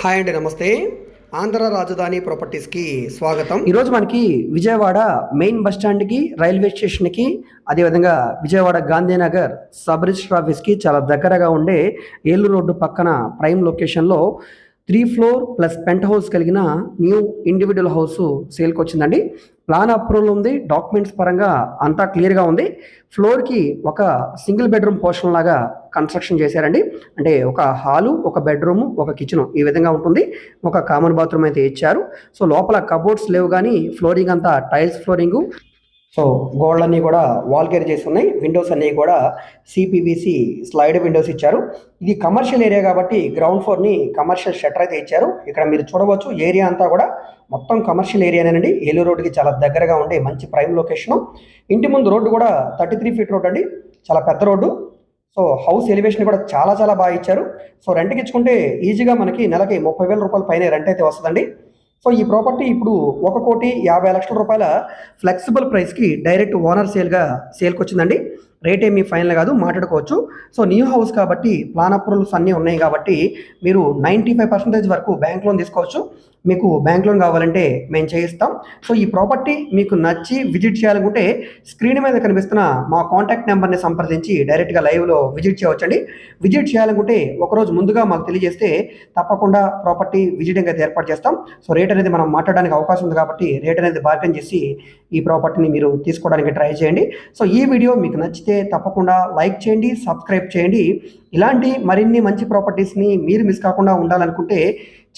Hi అండి నమస్తే. ఆంధ్ర రాజధాని ప్రాపర్టీస్కి స్వాగతం. ఈరోజు మనకి విజయవాడ మెయిన్ బస్ స్టాండ్కి రైల్వే స్టేషన్కి అదేవిధంగా విజయవాడ గాంధీనగర్ సబ్ రిజిస్టర్ ఆఫీస్కి చాలా దగ్గరగా ఉండే ఏలూరు రోడ్డు పక్కన ప్రైమ్ లొకేషన్లో three floor plus penthouse కలిగిన న్యూ ఇండివిజువల్ హౌస్ సేల్కి వచ్చిందండి. ప్లాన్ అప్రూవల్ ఉంది డాక్యుమెంట్స్ పరంగా అంతా క్లియర్గా ఉంది. ఫ్లోర్కి ఒక సింగిల్ బెడ్రూమ్ పోర్షన్ లాగా కన్స్ట్రక్షన్ చేశారండి. అంటే ఒక హాలు ఒక బెడ్రూమ్ ఒక కిచెన్ ఈ విధంగా ఉంటుంది. ఒక కామన్ బాత్రూమ్ అయితే ఇచ్చారు. సో లోపల కబోర్డ్స్ లేవు కానీ ఫ్లోరింగ్ అంతా టైల్స్ ఫ్లోరింగ్. సో గోడలన్నీ కూడా వాల్ కేర్ చేసి ఉన్నాయి. విండోస్ అన్నీ కూడా సిపివిసి స్లైడ్ విండోస్ ఇచ్చారు. ఇది కమర్షియల్ ఏరియా కాబట్టి గ్రౌండ్ ఫ్లోర్ని కమర్షియల్ షట్టర్ అయితే ఇచ్చారు. ఇక్కడ మీరు చూడవచ్చు ఏరియా అంతా కూడా మొత్తం కమర్షియల్ ఏరియానేనండి. ఏలూరు రోడ్కి చాలా దగ్గరగా ఉండే మంచి ప్రైమ్ లొకేషను. ఇంటి ముందు రోడ్డు కూడా థర్టీ త్రీ ఫీట్ రోడ్ అండి. చాలా పెద్ద రోడ్డు. సో హౌస్ ఎలివేషన్ కూడా చాలా చాలా బాగా ఇచ్చారు. సో రెంట్కి ఇచ్చుకుంటే ఈజీగా మనకి నెలకి ముప్పై వేల రూపాయల పైన రెంట్ అయితే వస్తుందండి. సో ఈ ప్రాపర్టీ ఇప్పుడు ఒక కోటి యాభై లక్షల రూపాయల ఫ్లెక్సిబుల్ ప్రైస్కి డైరెక్ట్ ఓనర్ సేల్గా సేల్కి వచ్చిందండి రేట్ ఏమీ ఫైనల్ కాదు మాట్లాడుకోవచ్చు. సో న్యూ హౌస్ కాబట్టి ప్లాన్ అప్రూవల్స్ అన్నీ ఉన్నాయి కాబట్టి మీరు నైంటీ ఫైవ్ పర్సెంటేజ్ వరకు బ్యాంక్ లోన్ తీసుకోవచ్చు. మీకు బ్యాంక్ లోన్ కావాలంటే మేము చేయిస్తాం. సో ఈ ప్రాపర్టీ మీకు నచ్చి విజిట్ చేయాలనుకుంటే స్క్రీన్ మీద కనిపిస్తున్న మా కాంటాక్ట్ నెంబర్ని సంప్రదించి డైరెక్ట్గా లైవ్లో విజిట్ చేయవచ్చండి. విజిట్ చేయాలనుకుంటే ఒకరోజు ముందుగా మాకు తెలియజేస్తే తప్పకుండా ప్రాపర్టీ విజిటింగ్ అయితే ఏర్పాటు చేస్తాం. సో రేట్ అనేది మనం మాట్లాడడానికి అవకాశం ఉంది కాబట్టి రేట్ అనేది బార్గెన్ చేసి ఈ ప్రాపర్టీని మీరు తీసుకోవడానికి ట్రై చేయండి. సో ఈ వీడియో మీకు నచ్చితే తప్పకుండా లైక్ చేయండి సబ్స్క్రైబ్ చేయండి. ఇలాంటి మరిన్ని మంచి ప్రాపర్టీస్ని మీరు మిస్ కాకుండా ఉండాలనుకుంటే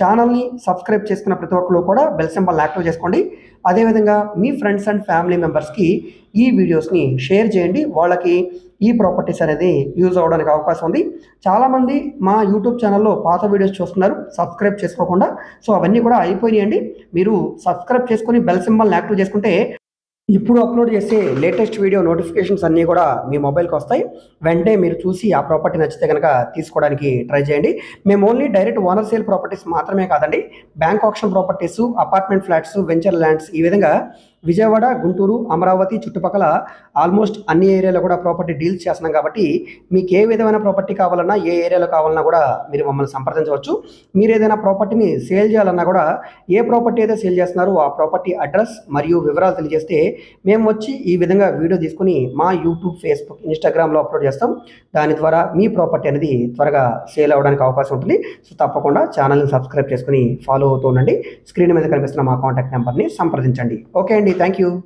ఛానల్ని సబ్స్క్రైబ్ చేసుకున్న ప్రతి ఒక్కరు కూడా బెల్ సింబల్ యాక్టివ్ చేసుకోండి. అదేవిధంగా మీ ఫ్రెండ్స్ అండ్ ఫ్యామిలీ మెంబర్స్కి ఈ వీడియోస్ని షేర్ చేయండి. వాళ్ళకి ఈ ప్రాపర్టీస్ అనేది యూజ్ అవ్వడానికి అవకాశం ఉంది. చాలామంది మా యూట్యూబ్ ఛానల్లో పాత వీడియోస్ చూస్తున్నారు సబ్స్క్రైబ్ చేసుకోకుండా. సో అవన్నీ కూడా అయిపోయినాయండి. మీరు సబ్స్క్రైబ్ చేసుకొని బెల్ సింబల్ని యాక్టివ్ చేసుకుంటే ఇప్పుడు అప్లోడ్ చేసే లేటెస్ట్ వీడియో నోటిఫికేషన్స్ అన్నీ కూడా మీ మొబైల్కి వస్తాయి. వెంటనే మీరు చూసి ఆ ప్రాపర్టీ నచ్చితే కనుక తీసుకోవడానికి ట్రై చేయండి. మేము only direct owner sale properties మాత్రమే కాదండి. Bank option properties apartment flats venture lands ఈ విధంగా విజయవాడ గుంటూరు అమరావతి చుట్టుపక్కల ఆల్మోస్ట్ అన్ని ఏరియాలో కూడా ప్రాపర్టీ డీల్స్ చేస్తున్నాం కాబట్టి మీకు ఏ విధమైన ప్రాపర్టీ కావాలన్నా ఏ ఏరియాలో కావాలన్నా కూడా మీరు మమ్మల్ని సంప్రదించవచ్చు. మీరు ఏదైనా ప్రాపర్టీని సేల్ చేయాలన్నా కూడా ఏ ప్రాపర్టీ అయితే సేల్ చేస్తున్నారో ఆ ప్రాపర్టీ అడ్రస్ మరియు వివరాలు తెలియజేస్తే మేము వచ్చి ఈ విధంగా వీడియో తీసుకుని మా యూట్యూబ్ ఫేస్బుక్ ఇన్స్టాగ్రామ్లో అప్లోడ్ చేస్తాం. దాని ద్వారా మీ ప్రాపర్టీ అనేది త్వరగా సేల్ అవ్వడానికి అవకాశం ఉంటుంది. సో తప్పకుండా ఛానల్ని సబ్స్క్రైబ్ చేసుకుని ఫాలో అవుతూ ఉండండి. స్క్రీన్ మీద కనిపిస్తున్న మా కాంటాక్ట్ నెంబర్ని సంప్రదించండి. ఓకే అండి. Thank you.